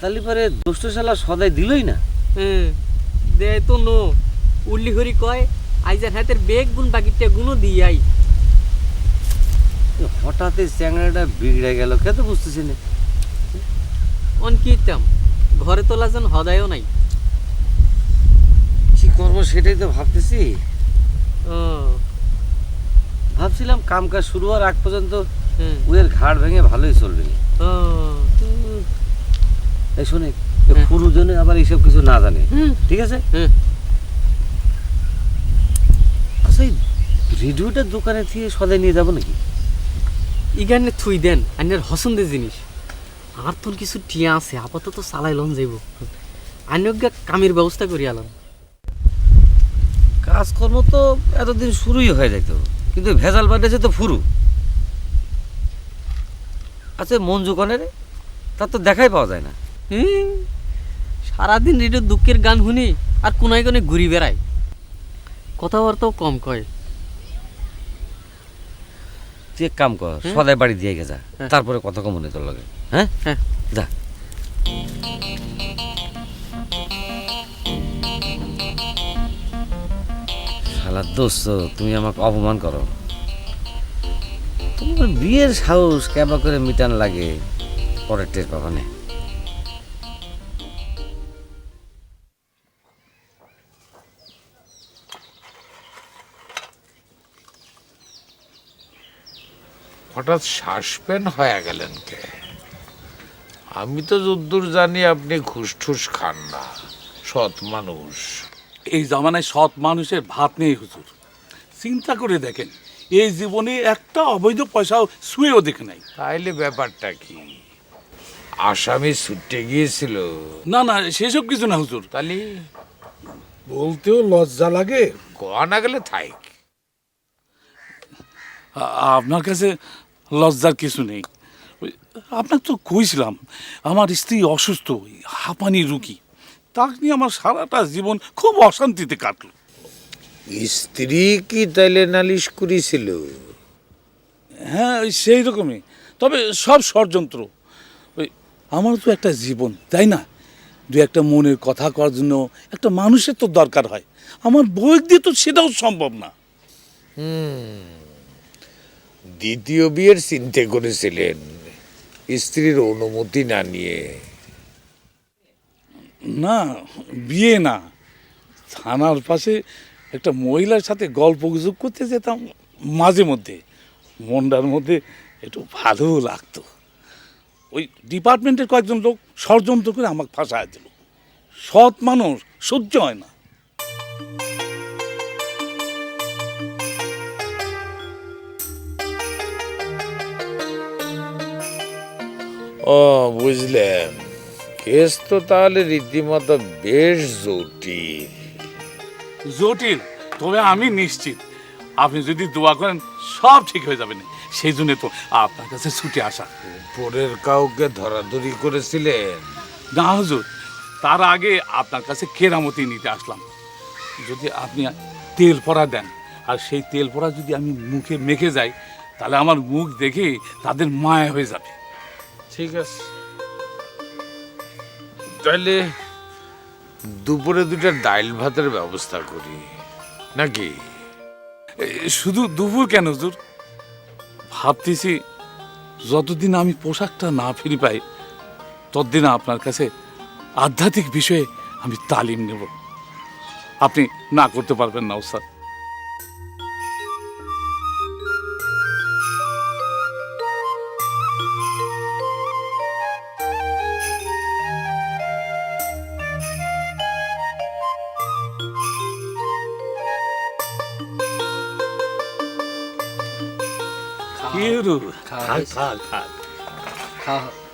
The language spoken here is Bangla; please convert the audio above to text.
তাহলে পরে দুষ্ট শালা সদাই দিলই না। হ্যাঁ দে তো নো উল্লি হরি কয় আইজার হাতের বেগ গুণ বাকিটা গুণও দিয়াই। হঠাৎ এই চ্যাংড়াটা বিগড়ে গেল কে তো বুঝতেছি না। অন কি ইতাম ঘরে তোলা যেন হদায়ও নাই। কি করব সেটাই তো ভাবতেছি। ও। ভাবছিলাম কাম কাজ শুরু হওয়ার আগ পর্যন্ত হ্যাঁ। উয়ের ঘাড় ভেঙে ভালোই চলবে। ও। এই শোনে হ্যাঁ। আবার এইসব কিছু না জানে। ঠিক আছে? আচ্ছা এই রেডিওটার দোকানে থেকে সদাই নিয়ে যাব নাকি? ইগানে থুই দেন আইনের হসন্দের জিনিস। আর তোর কিছু টিয়া আছে আপাতত চালাই লন যাইব। আইনজ্ঞা কামের ব্যবস্থা করি আলাম কাজকর্ম তো এতদিন শুরুই হয়ে যেত কিন্তু ভেজাল বাড়েছে তো ফুরু। আচ্ছা মঞ্জু কনে তার তো দেখাই পাওয়া যায় না। সারাদিন রেডিও দুঃখের গান শুনি আর কোনায় কোনে ঘুরি বেড়ায়। কথাবার্তাও কম কয়। তুই এক কাম কর হুম? সদাই বাড়ি দিয়ে গে যা তারপরে কথা কম মনে তোর লাগে। হ্যাঁ? হ্যাঁ। যা। শালা দোস্ত তুমি আমাকে অপমান করো। তোমার বিয়ের সাহস কেবা করে মিটান লাগে পরের টের পাবানে হঠাৎ সাসপেন্ড হয়ে গেলেন কে? আমি তো যদ্দূর জানি আপনি ঘুষ ঠুস খান না সৎ মানুষ। এই জামানায় সৎ মানুষের ভাত নেই হুজুর। চিন্তা করে দেখেন এই জীবনে একটা অবৈধ পয়সাও শুয়েও দেখে নাই। তাইলে ব্যাপারটা কি? আসামি ছুটে গিয়েছিল। না না সেসব কিছু না হুজুর। তাহলে? বলতেও লজ্জা লাগে। গোয়া না গেলে থাইক আপনার কাছে লজ্জার কিছু নেই। আপনার তো কইছিলাম আমার স্ত্রী অসুস্থ হাঁপানি রুগী। তাকে নিয়ে আমার সারাটা জীবন খুব অশান্তিতে কাটলো। স্ত্রী কি তাইলে নালিশ করেছিল? হ্যাঁ ওই সেই রকমই। তবে সব ষড়যন্ত্র। ওই আমার তো একটা জীবন তাই না? দু একটা মনের কথা করার জন্য একটা মানুষের তো দরকার হয়। আমার বই দিয়ে তো সেটাও সম্ভব না। দ্বিতীয় বিয়ের চিন্তা করেছিলেন। স্ত্রীর অনুমতি না নিয়ে। না, বিয়ে না। থানার পাশে একটা মহিলার সাথে গল্প গুজব করতে যেতাম মাঝে মধ্যে। মনটার মধ্যে একটু ভালো লাগতো। ওই ডিপার্টমেন্টের কয়েকজন লোক ষড়যন্ত্র করে আমাকে ফাঁসায় দিল। সৎ মানুষ, সহ্য হয় না। ও বুঝলাম। কেস তো তাহলে রীতিমতো বেশ জটিল। জটিল তবে আমি নিশ্চিত। আপনি যদি দোয়া করেন সব ঠিক হয়ে যাবে না। সেই জন্য তো আপনার কাছে ছুটে আসা। পরের কাউকে ধরাধরি করেছিলেন? না হুজুর। তার আগে আপনার কাছে কেরামতি নিতে আসলাম। যদি আপনি তেল পরা দেন আর সেই তেল পরা যদি আমি মুখে মেখে যাই তাহলে আমার মুখ দেখে তাদের মায়া হয়ে যাবে। ঠিক আছে। তাহলে দুপুরে দুটা ডাইল ভাতের ব্যবস্থা করি, নাকি? শুধু দুপুর কেন, হুজুর? ভাবতেছি যতদিন আমি পোশাকটা না ফিরে পাই, ততদিন আপনার কাছে আধ্যাত্মিক বিষয়ে আমি তালিম নেব। আপনি না করতে পারবেন না, ওস্তাদ। রে? খাওয়া খাই খাই খাই খাওয়া খাই